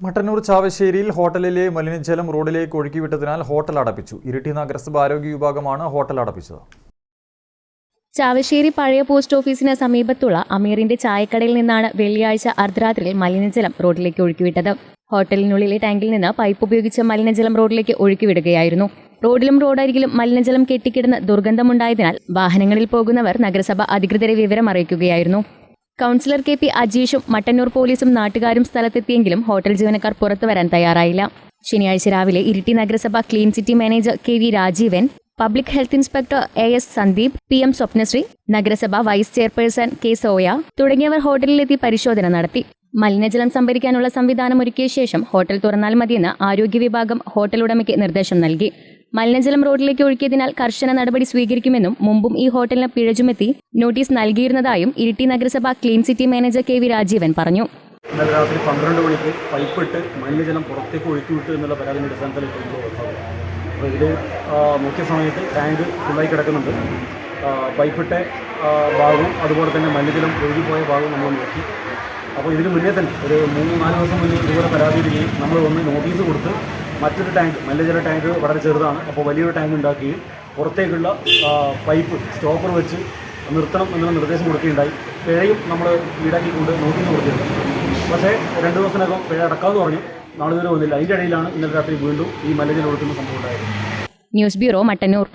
മട്ടന്നൂർ ചാവശ്ശേരിയിൽ ഹോട്ടലിലെ മലിനജലം റോഡിലേക്ക് ഒഴുക്കിവിട്ടതിനാൽ ഹോട്ടൽ അടപ്പിച്ചു. ഇരിട്ടി നഗരസഭ ആരോഗ്യ വിഭാഗമാണ് ഹോട്ടൽ അടപ്പിച്ചത്. ചാവശ്ശേരി പഴയ പോസ്റ്റ് ഓഫീസിന് സമീപത്തുള്ള അമീറിന്റെ ചായക്കടയിൽ നിന്നാണ് വെള്ളിയാഴ്ച അർദ്ധരാത്രിയിൽ മലിനജലം റോഡിലേക്ക് ഒഴുക്കിവിട്ടത്. ഹോട്ടലിനുള്ളിലെ ടാങ്കിൽ നിന്ന് പൈപ്പ് ഉപയോഗിച്ച് മലിനജലം റോഡിലേക്ക് ഒഴുക്കിവിടുകയായിരുന്നു. റോഡിലും റോഡരികിലും മലിനജലം കെട്ടിക്കിടന്ന് ദുർഗന്ധമുണ്ടായതിനാൽ വാഹനങ്ങളിൽ പോകുന്നവർ നഗരസഭ അധികൃതരെ വിവരം അറിയിക്കുകയായിരുന്നു കൗൺസിലർ കെ പി അജീഷും മട്ടന്നൂർ പോലീസും നാട്ടുകാരും സ്ഥലത്തെത്തിയെങ്കിലും ഹോട്ടൽ ജീവനക്കാർ പുറത്തു വരാൻ തയ്യാറായില്ല. ശനിയാഴ്ച രാവിലെ ഇരിട്ടി നഗരസഭ clean city manager K V Rajeevan public health inspector A S Sandeep P M Swapnasree നഗരസഭ വൈസ് ചെയർപേഴ്സൺ കെ സോയ തുടങ്ങിയവർ ഹോട്ടലിലെത്തി പരിശോധന നടത്തി. മലിനജലം സംഭരിക്കാനുള്ള സംവിധാനം ഒരുക്കിയ ശേഷം ഹോട്ടൽ തുറന്നാൽ മതിയെന്ന് ആരോഗ്യ വിഭാഗം ഹോട്ടൽ ഉടമയ്ക്ക് നിർദ്ദേശം നൽകി. മലിനജലം റോഡിലേക്ക് ഒഴുക്കിയതിനാൽ കർശന നടപടി സ്വീകരിക്കുമെന്നും മുമ്പും ഈ ഹോട്ടലിന് പിഴചുമെത്തി നോട്ടീസ് നൽകിയിരുന്നതായും ഇരിട്ടി നഗരസഭ clean city manager K V Rajeevan പറഞ്ഞു. ഇന്നലെ രാത്രി പന്ത്രണ്ട് മണിക്ക് പൈപ്പിട്ട് മലിനജലം പുറത്തേക്ക് ഒഴുക്കി വിട്ടു എന്നുള്ള പരാതിയുടെ അടിസ്ഥാനത്തിൽ അപ്പോൾ ഇതിൽ മുഖ്യ സമയത്ത് ടാങ്ക് ഫുള്ളായി കിടക്കുന്നുണ്ട്. പൈപ്പിട്ട ഭാഗവും അതുപോലെ തന്നെ മലിനജലം ഒഴുകിപ്പോയ ഭാഗവും നമ്മൾ നോക്കി. അപ്പോൾ ഇതിന് മുന്നേ തന്നെ ഒരു മൂന്ന് നാല് ദിവസം മുന്നേ ഇതുപോലെ പരാതി നമ്മൾ ഒന്ന് നോട്ടീസ് കൊടുത്ത് മറ്റൊരു ടാങ്ക് മല്ലേജറ ടാങ്ക് വളരെ ചെറുതാണ്. അപ്പോൾ വലിയൊരു ടാങ്ക് ഉണ്ടാക്കുകയും പുറത്തേക്കുള്ള പൈപ്പ് സ്റ്റോപ്പർ വെച്ച് നിർത്തണം എന്നുള്ള നിർദ്ദേശം കൊടുക്കുകയുണ്ടായി. പിഴയും നമ്മൾ ഈടാക്കിക്കൊണ്ട് നോട്ടീസ് കൊടുത്തിട്ടുണ്ട് പക്ഷേ രണ്ട് ദിവസത്തിനകം പിഴ അടക്കാമെന്ന് പറഞ്ഞു. നാളെ ഇതുവരെ വന്നില്ല. അതിന്റെ ഇടയിലാണ് ഇന്നലെ രാത്രി വീണ്ടും ഈ മല്ലജല ഒഴുക്കുന്ന സംഭവം ഉണ്ടായത്. News bureau Mattannur.